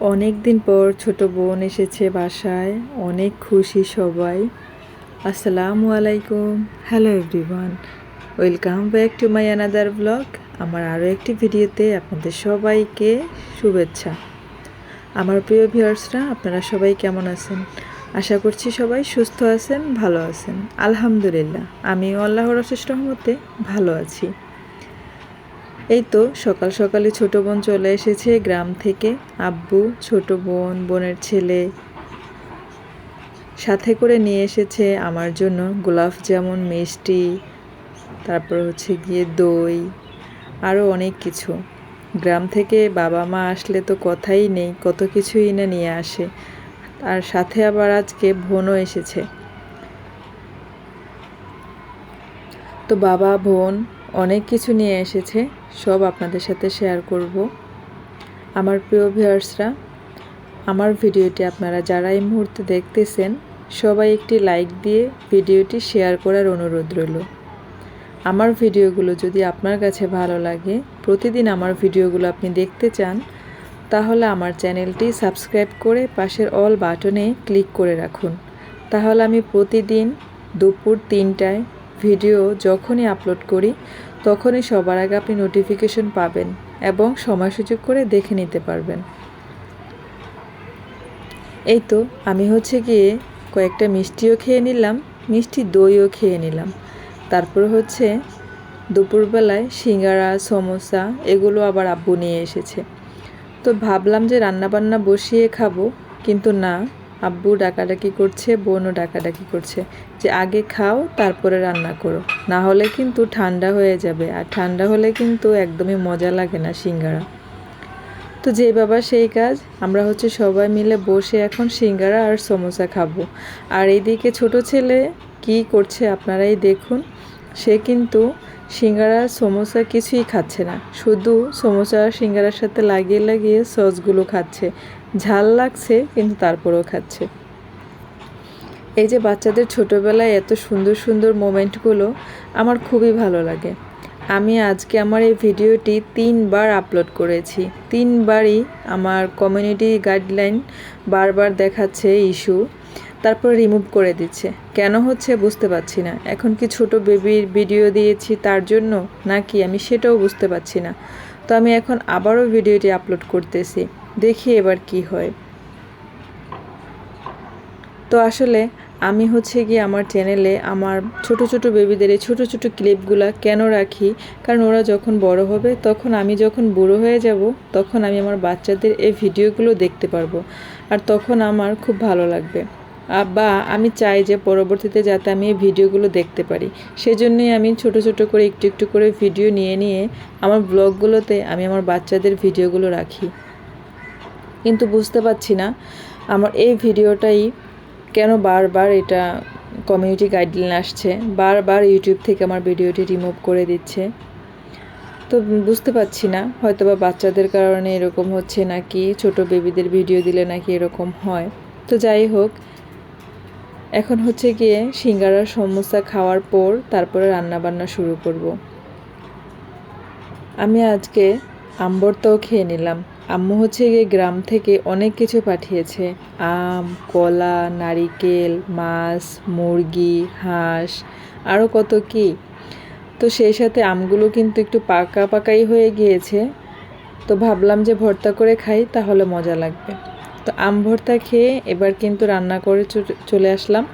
অনেক দিন পর ছোট বোন এসেছে বাসায়। অনেক খুশি সবাই। আসসালামু আলাইকুম। Hello everyone welcome back to my another blog আমার আরও একটি ভিডিওতে আপনাদের সবাইকে শুভেচ্ছা। আমার প্রিয় ভিউয়ার্সরা, আপনারা সবাই কেমন আছেন? আশা করছি সবাই সুস্থ আছেন, ভালো আছেন। আলহামদুলিল্লাহ। আমিও আল্লাহর অশেষ রহমতে ভালো আছি। এই তো সকাল সকালে ছোট বোন চলে এসেছে গ্রাম থেকে। আব্বু, ছোট বোন, বোনের ছেলে সাথে করে নিয়ে এসেছে আমার জন্য। গোলাপ জামুন, মিষ্টি, তারপর হচ্ছে গিয়ে দই আরও অনেক কিছু। গ্রাম থেকে বাবা মা আসলে তো কথাই নেই, কত কিছুই না নিয়ে আসে। আর সাথে আবার আজকে বোনও এসেছে। তো বাবা, বোন অনেক কিছু নিয়ে এসেছে, সব আপনাদের সাথে শেয়ার করব। আমার প্রিয় ভিউয়ার্সরা আমার ভিডিওটি আপনারা যারা এই মুহূর্তে দেখতেছেন, সবাই একটি লাইক দিয়ে ভিডিওটি শেয়ার করার অনুরোধ রইল। আমার ভিডিওগুলো যদি আপনার কাছে ভালো লাগে, প্রতিদিন আমার ভিডিওগুলো আপনি দেখতে চান, তাহলে আমার চ্যানেলটি সাবস্ক্রাইব করে পাশের অল বাটনে ক্লিক করে রাখুন। তাহলে আমি প্রতিদিন দুপুর তিনটায় ভিডিও যখনই আপলোড করি, তখনই সবার আগে আপনি নোটিফিকেশন পাবেন এবং সময় সুযোগ করে দেখে নিতে পারবেন। এই তো, আমি হচ্ছে গিয়ে কয়েকটা মিষ্টিও খেয়ে নিলাম, মিষ্টি দইও খেয়ে নিলাম। তারপর হচ্ছে দুপুরবেলায় সিঙ্গারা, সমোসা এগুলো আবার আব্বু নিয়ে এসেছে। তো ভাবলাম যে রান্নাবান্না বসিয়ে খাব, কিন্তু না আব্বু ডাকাডাকি করছে, বোনও ডাকাডাকি করছে। যে আগে খাও, তারপরে রান্না করো। না হলে কিন্তু ঠান্ডা হয়ে যাবে, আর ঠান্ডা হলে কিন্তু একদমই মজা লাগে না সিঙ্গারা। তো যে বাবা সেই কাজ, আমরা হচ্ছে সবাই মিলে বসে এখন সিঙ্গারা আর সমোসা খাব। আর এইদিকে ছোট ছেলে কি করছে আপনারাই দেখুন। সে কিন্তু সিঙ্গারা, সমোসা কিছুই খাচ্ছে না। শুধু সমোসা আর সিঙ্গারার সাথে লাগিয়ে লাগিয়ে সসগুলো খাচ্ছে। ঝাল লাগছে, কিন্তু তারপরেও খাচ্ছে। এই যে বাচ্চাদের ছোটোবেলায় এত সুন্দর সুন্দর মোমেন্টগুলো আমার খুবই ভালো লাগে। আমি আজকে আমার এই ভিডিওটি তিনবার আপলোড করেছি। তিনবারই আমার কমিউনিটি গাইডলাইন বারবার দেখাচ্ছে ইস্যু, তারপর রিমুভ করে দিচ্ছে। কেন হচ্ছে বুঝতে পারছি না। এখন কি ছোট বেবির ভিডিও দিয়েছি তার জন্য, নাকি আমি সেটাও বুঝতে পারছি না। তো আমি এখন আবারও ভিডিওটি আপলোড করতেছি। দেখি এবার কি হয়। তো আসলে আমি হচ্ছে গিয়ে আমার চ্যানেলে আমার ছোট ছোট বেবিদের এই ছোটো ছোটো ক্লিপগুলো কেন রাখি? কারণ ওরা যখন বড় হবে, তখন আমি যখন বুড়ো হয়ে যাব, তখন আমি আমার বাচ্চাদের এই ভিডিওগুলো দেখতে পারব। আর তখন আমার খুব ভালো লাগবে। বা আমি চাই যে পরবর্তীতে যাতে আমি এই ভিডিওগুলো দেখতে পারি। সেজন্যই আমি ছোট ছোট করে একটু একটু করে ভিডিও নিয়ে নিয়ে আমার ব্লগগুলোতে আমি আমার বাচ্চাদের ভিডিওগুলো রাখি। কিন্তু বুঝতে পারছি না আমার এই ভিডিওটাই কেন বারবার এটা কমিউনিটি গাইডলাইন আসছে, বারবার ইউটিউব থেকে আমার ভিডিওটি রিমুভ করে দিচ্ছে। তো বুঝতে পারছি না হয়তো বা বাচ্চাদের কারণে এরকম হচ্ছে নাকি, ছোট বেবিদের ভিডিও দিলে নাকি এরকম হয়। তো যাই হোক, এখন হচ্ছে গিয়ে সিঙ্গারার সমস্যা খাওয়ার পর তারপরে রান্নাবান্না শুরু করব। আমি আজকে আম্বরটাও খেয়ে নিলাম। আম্মু হচ্ছে গিয়ে গ্রাম থেকে অনেক কিছু পাঠিয়েছে। আম, কলা, নারিকেল, মাছ, মুরগি, হাঁস আরও কত কি। তো সেই সাথে আমগুলো কিন্তু একটু পাকা পাকাই হয়ে গিয়েছে। তো ভাবলাম যে ভর্তা করে খাই, তাহলে মজা লাগবে। তো আম ভর্তা খেয়ে এবার কিন্তু রান্না করে চলে আসলাম।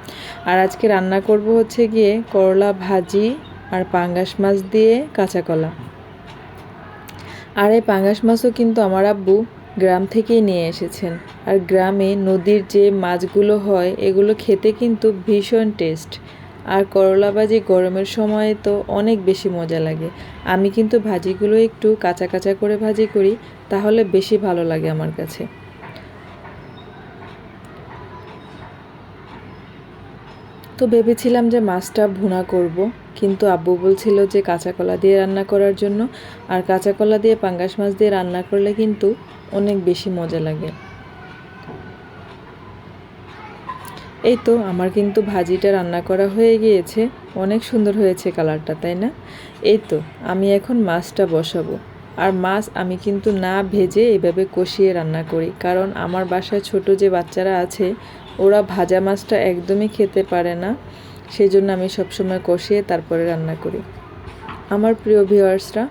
আর আজকে রান্না করব হচ্ছে গিয়ে করলা ভাজি আর পাঙ্গাস মাছ দিয়ে কাঁচা কলা। আর এই পাঙ্গাস মাছও কিন্তু আমার আব্বু গ্রাম থেকেই নিয়ে এসেছেন। আর গ্রামে নদীর যে মাছগুলো হয়, এগুলো খেতে কিন্তু ভীষণ টেস্ট। আর করলা ভাজি গরমের সময় তো অনেক বেশি মজা লাগে। আমি কিন্তু ভাজিগুলো একটু কাঁচা কাঁচা করে ভাজি করি, তাহলে বেশি ভালো লাগে আমার কাছে। তো ভেবেছিলাম যে মাছটা ভুনা করব। কিন্তু আব্বু বলছিল যে কাঁচা কলা দিয়ে রান্না করার জন্য, আর কাঁচা কলা দিয়ে পাঙ্গাস মাছ দিয়ে রান্না করলে কিন্তু অনেক বেশি মজা লাগে। এই তো, আমার কিন্তু ভাজিটা রান্না করা হয়ে গিয়েছে। অনেক সুন্দর হয়েছে কালারটা, তাই না? এই তো, আমি এখন মাছটা বসাবো। আর মাছ আমি কিন্তু না ভেজে এভাবে কষিয়ে রান্না করি, কারণ আমার বাসায় ছোট যে বাচ্চারা আছে, ওরা ভাজা মাছটা একদমই খেতে পারে না। সেই জন্য আমি সবসময় কষিয়ে তারপরে রান্না করি। আমার প্রিয় ভিউয়ার্সরা,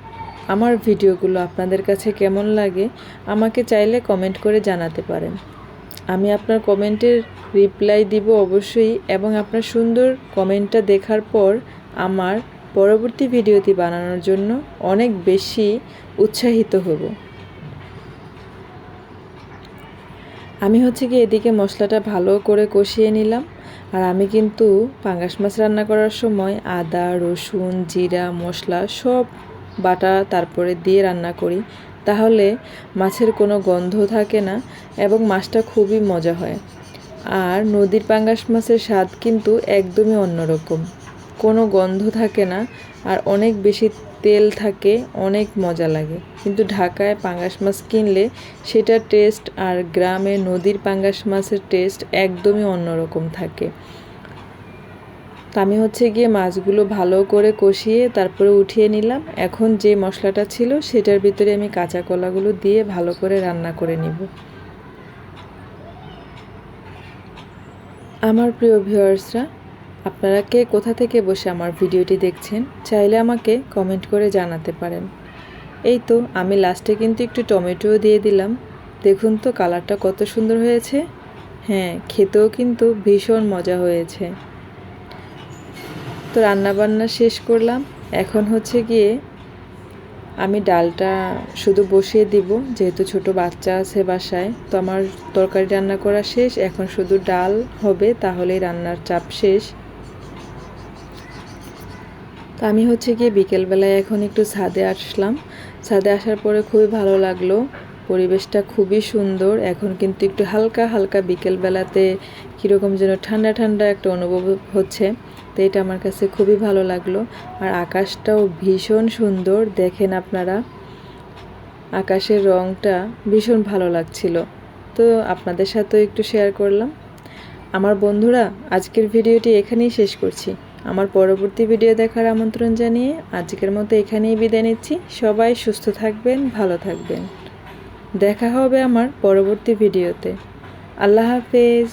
আমার ভিডিওগুলো আপনাদের কাছে কেমন লাগে আমাকে চাইলে কমেন্ট করে জানাতে পারেন। আমি আপনার কমেন্টের রিপ্লাই দিব অবশ্যই এবং আপনার সুন্দর কমেন্টটা দেখার পর আমার পরবর্তী ভিডিওটি বানানোর জন্য অনেক বেশি উৎসাহিত হব। আমি হচ্ছে কি এদিকে মশলাটা ভালো করে কষিয়ে নিলাম। আর আমি কিন্তু পাঙ্গাস মাছ রান্না করার সময় আদা, রসুন, জিরা, মশলা সব বাটা তারপরে দিয়ে রান্না করি। তাহলে মাছের কোনো গন্ধ থাকে না এবং মাছটা খুবই মজা হয়। আর নদীর পাঙ্গাস মাছের স্বাদ কিন্তু একদমই অন্যরকম। কোনো গন্ধ থাকে না, আর অনেক বেশি তেল থাকে, অনেক মজা লাগে। কিন্তু ঢাকায় পাঙ্গাস মাছ কিনলে সেটার টেস্ট আর গ্রামে নদীর পাঙ্গাস মাছের টেস্ট একদমই অন্যরকম থাকে। আমি হচ্ছে গিয়ে মাছগুলো ভালো করে কষিয়ে তারপরে উঠিয়ে নিলাম। এখন যে মশলাটা ছিল সেটার ভিতরে আমি কাঁচা কলাগুলো দিয়ে ভালো করে রান্না করে নিব। আমার প্রিয় ভিউয়ার্সরা আপনারা কে কোথা থেকে বসে আমার ভিডিওটি দেখছেন, চাইলে আমাকে কমেন্ট করে জানাতে পারেন। এই তো, আমি লাস্টে কিন্তু একটু টমেটোও দিয়ে দিলাম। দেখুন তো, কালারটা কত সুন্দর হয়েছে। হ্যাঁ খেতেও কিন্তু ভীষণ মজা হয়েছে। তো রান্নাবান্না শেষ করলাম। এখন হচ্ছে গিয়ে আমি ডালটা শুধু বসিয়ে দিব, যেহেতু ছোট বাচ্চা আছে বাসায়। তো আমার তরকারি রান্না করা শেষ, এখন শুধু ডাল হবে, তাহলেই রান্নার চাপ শেষ। তো আমি হচ্ছে গিয়ে বিকেলবেলায় এখন একটু ছাদে আসলাম। ছাদে আসার পরে খুবই ভালো লাগল। পরিবেশটা খুবই সুন্দর। এখন কিন্তু একটু হালকা হালকা বিকেলবেলাতে কীরকম যেন ঠান্ডা ঠান্ডা একটা অনুভব হচ্ছে। তো এটা আমার কাছে খুবই ভালো লাগল। আর আকাশটাও ভীষণ সুন্দর, দেখেন আপনারা। আকাশের রংটা ভীষণ ভালো লাগছিল। তো আপনাদের সাথেও একটু শেয়ার করলাম। আমার বন্ধুরা, আজকের ভিডিওটি এখানেই শেষ করছি। আমার পরবর্তী ভিডিও দেখার আমন্ত্রণ জানিয়ে আজকের মতো এখানেই বিদায় নিচ্ছি। সবাই সুস্থ থাকবেন, ভালো থাকবেন। দেখা হবে আমার পরবর্তী ভিডিওতে আল্লাহ হাফেজ।